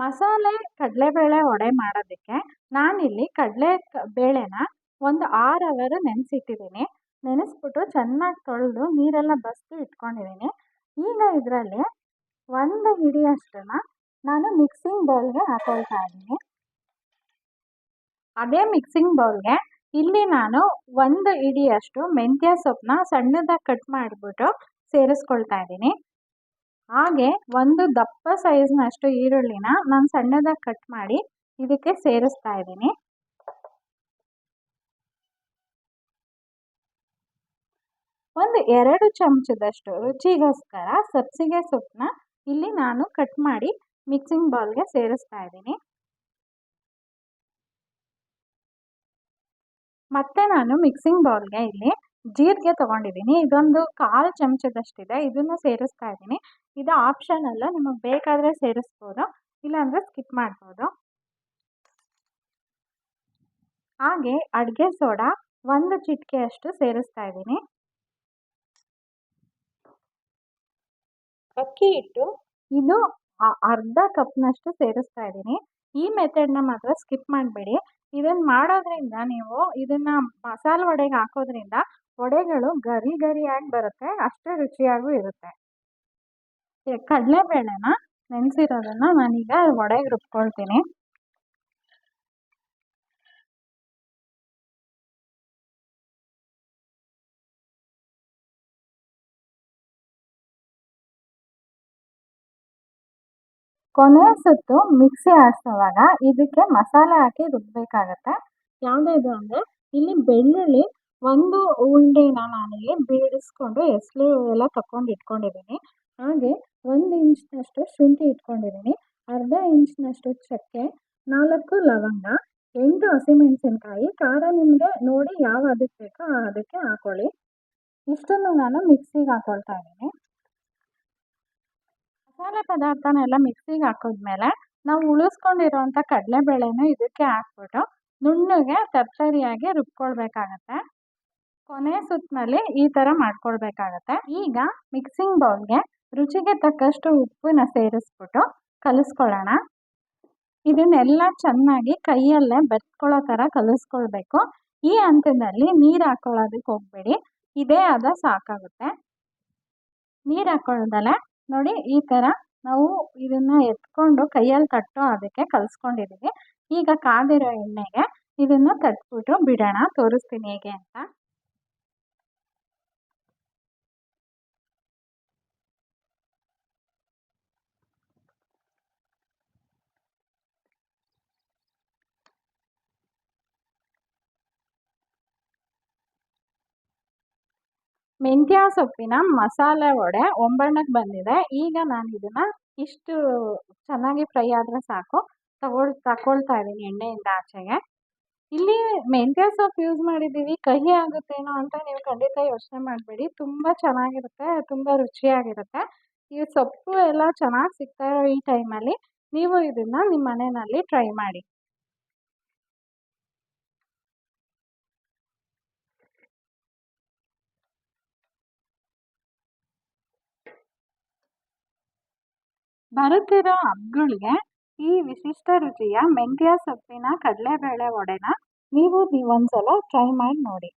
ಮಸಾಲೆ ಕಡಲೆಬೇಳೆ ವಡೆ ಮಾಡೋದಕ್ಕೆ ನಾನಿಲ್ಲಿ ಕಡಲೆ ಬೇಳೆನ ಒಂದು ಆರು ಅವರ್ ನೆನೆಸಿಟ್ಟಿದ್ದೀನಿ ನೆನೆಸ್ಬಿಟ್ಟು ಚೆನ್ನಾಗಿ ತೊಳೆದು ನೀರೆಲ್ಲ ಬಸಿದು ಇಟ್ಕೊಂಡಿದ್ದೀನಿ ಈಗ ಇದರಲ್ಲಿ ಒಂದು ಹಿಡಿಯಷ್ಟನ್ನು ನಾನು ಮಿಕ್ಸಿಂಗ್ ಬೌಲ್ಗೆ ಹಾಕೊಳ್ತಾ ಇದ್ದೀನಿ. ಅದೇ ಮಿಕ್ಸಿಂಗ್ ಬೌಲ್ಗೆ ಇಲ್ಲಿ ನಾನು ಒಂದು ಹಿಡಿಯಷ್ಟು ಮೆಂತ್ಯ ಸೊಪ್ಪನ್ನ ಸಣ್ಣದಾಗಿ ಕಟ್ ಮಾಡಿಬಿಟ್ಟು ಸೇರಿಸ್ಕೊಳ್ತಾ ಇದ್ದೀನಿ. ಹಾಗೆ ಒಂದು ದಪ್ಪ ಸೈಜ್ನಷ್ಟು ಈರುಳ್ಳಿನ ನಾನು ಸಣ್ಣದಾಗಿ ಕಟ್ ಮಾಡಿ ಇದಕ್ಕೆ ಸೇರಿಸ್ತಾ ಇದ್ದೀನಿ. ಒಂದು ಎರಡು ಚಮಚದಷ್ಟು ರುಚಿಗೋಸ್ಕರ ಸಬ್ಸಿಗೆ ಸೊಪ್ಪನ್ನ ಇಲ್ಲಿ ನಾನು ಕಟ್ ಮಾಡಿ ಮಿಕ್ಸಿಂಗ್ ಬೌಲ್ಗೆ ಸೇರಿಸ್ತಾ ಇದ್ದೀನಿ. ಮತ್ತೆ ನಾನು ಮಿಕ್ಸಿಂಗ್ ಬೌಲ್ಗೆ ಇಲ್ಲಿ ಜೀರಿಗೆ ತೊಗೊಂಡಿದ್ದೀನಿ. ಇದೊಂದು ಕಾಲು ಚಮಚದಷ್ಟಿದೆ. ಇದನ್ನು ಸೇರಿಸ್ತಾ ಇದ್ದೀನಿ. ಇದು ಆಪ್ಷನಲ್ಲ ನಿಮಗೆ ಬೇಕಾದರೆ ಸೇರಿಸ್ಬೋದು. ಇಲ್ಲಾಂದರೆ ಸ್ಕಿಪ್ ಮಾಡ್ಬೋದು. ಹಾಗೆ ಅಡುಗೆ ಸೋಡಾ ಒಂದು ಚಿಟಿಕೆಯಷ್ಟು ಸೇರಿಸ್ತಾ ಇದ್ದೀನಿ. ಅಕ್ಕಿ ಹಿಟ್ಟು ಇದು ಅರ್ಧ ಕಪ್ನಷ್ಟು ಸೇರಿಸ್ತಾ ಇದ್ದೀನಿ. ಈ ಮೆಥಡ್ನ ಮಾತ್ರ ಸ್ಕಿಪ್ ಮಾಡಬೇಡಿ. ಇದನ್ನು ಮಾಡೋದ್ರಿಂದ ನೀವು ಇದನ್ನು ಮಸಾಲೆ ವಡೆಗೆ ಹಾಕೋದ್ರಿಂದ ವಡೆಗಳು ಗರಿ ಗರಿಯಾಗಿ ಬರುತ್ತೆ, ಅಷ್ಟೇ ರುಚಿಯಾಗೂ ಇರುತ್ತೆ. ಕಡಲೆಬೇಳೆನ ನೆನೆಸಿರೋದನ್ನ ನಾನೀಗ ವಡೆಗೆ ರುಬ್ಕೊಳ್ತೀನಿ. ಕೊನೆ ಸುತ್ತು ಮಿಕ್ಸಿ ಆಡಿಸೋವಾಗ ಇದಕ್ಕೆ ಮಸಾಲೆ ಹಾಕಿ ರುಬ್ಬಬೇಕಾಗತ್ತೆ ಯಾವುದಿದು ಅಂದರೆ, ಇಲ್ಲಿ ಬೆಳ್ಳುಳ್ಳಿ ಒಂದು ಉಂಡೆನ ನಾನಿಲ್ಲಿ ಬೇಡಿಸ್ಕೊಂಡು ಎಸಳು ಎಲ್ಲ ತಗೊಂಡು ಇಟ್ಕೊಂಡಿದ್ದೀನಿ. ಹಾಗೆ ಒಂದು ಇಂಚಿನಷ್ಟು ಶುಂಠಿ ಇಟ್ಕೊಂಡಿದ್ದೀನಿ. ಅರ್ಧ ಇಂಚಿನಷ್ಟು ಚಕ್ಕೆ, ನಾಲ್ಕು ಲವಂಗ, ಎಂಟು ಹಸಿಮೆಣಸಿನ್ಕಾಯಿ, ಖಾರ ನಿಮಗೆ ನೋಡಿ ಯಾವ ಅದಕ್ಕೆ ಬೇಕೋ ಅದಕ್ಕೆ ಹಾಕೊಳ್ಳಿ. ಇಷ್ಟನ್ನು ನಾನು ಮಿಕ್ಸಿಗೆ ಹಾಕೊಳ್ತಾ ಇದ್ದೀನಿ. ಮಸಾಲೆ ಪದಾರ್ಥನೆಲ್ಲ ಮಿಕ್ಸಿಗೆ ಹಾಕಿದ್ಮೇಲೆ ನಾವು ಉಳಿಸ್ಕೊಂಡಿರೋಂಥ ಕಡಲೆಬೇಳೆನೂ ಇದಕ್ಕೆ ಹಾಕ್ಬಿಟ್ಟು ನುಣ್ಣಗೆ ತರ್ತರಿಯಾಗಿ ರುಬ್ಕೊಳ್ಬೇಕಾಗತ್ತೆ. ಕೊನೆ ಸುತ್ತಿನಲ್ಲಿ ಈ ಥರ ಮಾಡ್ಕೊಳ್ಬೇಕಾಗತ್ತೆ. ಈಗ ಮಿಕ್ಸಿಂಗ್ ಬೌಲ್ಗೆ ರುಚಿಗೆ ತಕ್ಕಷ್ಟು ಉಪ್ಪನ್ನ ಸೇರಿಸ್ಬಿಟ್ಟು ಕಲಿಸ್ಕೊಳ್ಳೋಣ. ಇದನ್ನೆಲ್ಲ ಚೆನ್ನಾಗಿ ಕೈಯಲ್ಲೇ ಬೆರೆಸ್ಕೊಳ್ಳೋ ಥರ ಕಲಿಸ್ಕೊಳ್ಬೇಕು. ಈ ಹಂತದಲ್ಲಿ ನೀರು ಹಾಕೊಳ್ಳೋದಕ್ಕೆ ಹೋಗಬೇಡಿ. ಇದೇ ಆದ ಸಾಕಾಗುತ್ತೆ. ನೀರು ಹಾಕೊಳ್ಳೋದಲ್ಲೇ ನೋಡಿ ಈ ಥರ ನಾವು ಇದನ್ನು ಎತ್ಕೊಂಡು ಕೈಯಲ್ಲಿ ತಟ್ಟೋ ಅದಕ್ಕೆ ಕಲಿಸ್ಕೊಂಡಿದ್ದೀವಿ ಈಗ ಕಾದಿರೋ ಎಣ್ಣೆಗೆ ಇದನ್ನು ತಟ್ಬಿಟ್ಟು ಬಿಡೋಣ. ತೋರಿಸ್ತೀನಿ ಹೇಗೆ ಅಂತ. ಮೆಂತ್ಯ ಸೊಪ್ಪಿನ ಮಸಾಲೆ ವಡೆ ಒಂಬಣ್ಣಕ್ಕೆ ಬಂದಿದೆ. ಈಗ ನಾನು ಇದನ್ನು ಇಷ್ಟು ಚೆನ್ನಾಗಿ ಫ್ರೈ ಆದರೆ ಸಾಕು. ತಗೊಳ್ ತಗೊಳ್ತಾ ಇದ್ದೀನಿ ಎಣ್ಣೆಯಿಂದ ಆಚೆಗೆ. ಇಲ್ಲಿ ಮೆಂತ್ಯ ಸೊಪ್ಪು ಯೂಸ್ ಮಾಡಿದ್ದೀವಿ. ಕಹಿ ಆಗುತ್ತೇನೋ ಅಂತ ನೀವು ಖಂಡಿತ ಯೋಚನೆ ಮಾಡಬೇಡಿ. ತುಂಬ ಚೆನ್ನಾಗಿರುತ್ತೆ, ತುಂಬ ರುಚಿಯಾಗಿರುತ್ತೆ. ಈ ಸೊಪ್ಪು ಎಲ್ಲ ಚೆನ್ನಾಗಿ ಸಿಗ್ತಾ ಇರೋ ಈ ಟೈಮಲ್ಲಿ ನೀವು ಇದನ್ನು ನಿಮ್ಮ ಮನೆಯಲ್ಲಿ ಟ್ರೈ ಮಾಡಿ. ಬರುತ್ತಿರೋ ಹಬ್ಬಗಳಿಗೆ ಈ ವಿಶಿಷ್ಟ ರುಚಿಯ ಮೆಂತ್ಯ ಸೊಪ್ಪಿನ ಕಡಲೆಬೇಳೆ ವಡೆನ ನೀವು ಒಂದ್ಸಲ ಟ್ರೈ ಮಾಡಿ ನೋಡಿ.